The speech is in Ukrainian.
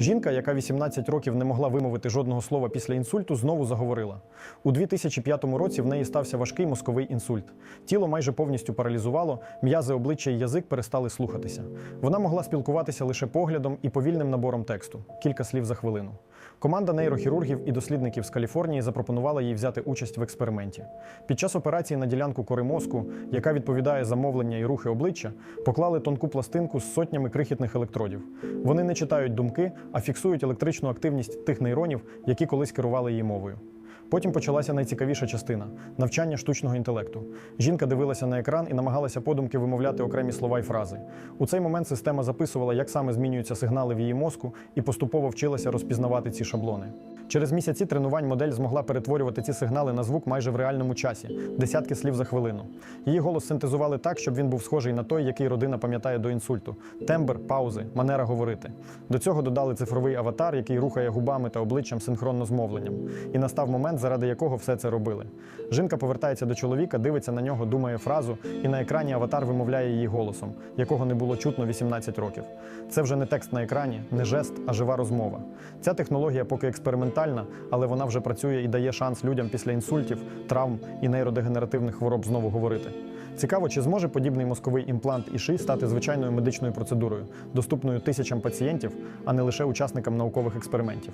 Жінка, яка 18 років не могла вимовити жодного слова після інсульту, знову заговорила. У 2005 році в неї стався важкий мозковий інсульт. Тіло майже повністю паралізувало, м'язи обличчя і язик перестали слухатися. Вона могла спілкуватися лише поглядом і повільним набором тексту кілька слів за хвилину. Команда нейрохірургів і дослідників з Каліфорнії запропонувала їй взяти участь в експерименті. Під час операції на ділянку кори мозку, яка відповідає за мовлення і рухи обличчя, поклали тонку пластинку з сотнями крихітних електродів. Вони не читають думки, а фіксують електричну активність тих нейронів, які колись керували її мовою. Потім почалася найцікавіша частина навчання штучного інтелекту. Жінка дивилася на екран і намагалася подумки вимовляти окремі слова й фрази. У цей момент система записувала, як саме змінюються сигнали в її мозку, і поступово вчилася розпізнавати ці шаблони. Через місяці тренувань модель змогла перетворювати ці сигнали на звук майже в реальному часі десятки слів за хвилину. Її голос синтезували так, щоб він був схожий на той, який родина пам'ятає до інсульту: тембр, паузи, манера говорити. До цього додали цифровий аватар, який рухає губами та обличчям синхронно з мовленням. І настав момент, заради якого все це робили. Жінка повертається до чоловіка, дивиться на нього, думає фразу, і на екрані аватар вимовляє її голосом, якого не було чутно 18 років. Це вже не текст на екрані, не жест, а жива розмова. Ця технологія поки експериментальна, але вона вже працює і дає шанс людям після інсультів, травм і нейродегенеративних хвороб знову говорити. Цікаво, чи зможе подібний мозковий імплант ІШИ стати звичайною медичною процедурою, доступною тисячам пацієнтів, а не лише учасникам наукових експериментів.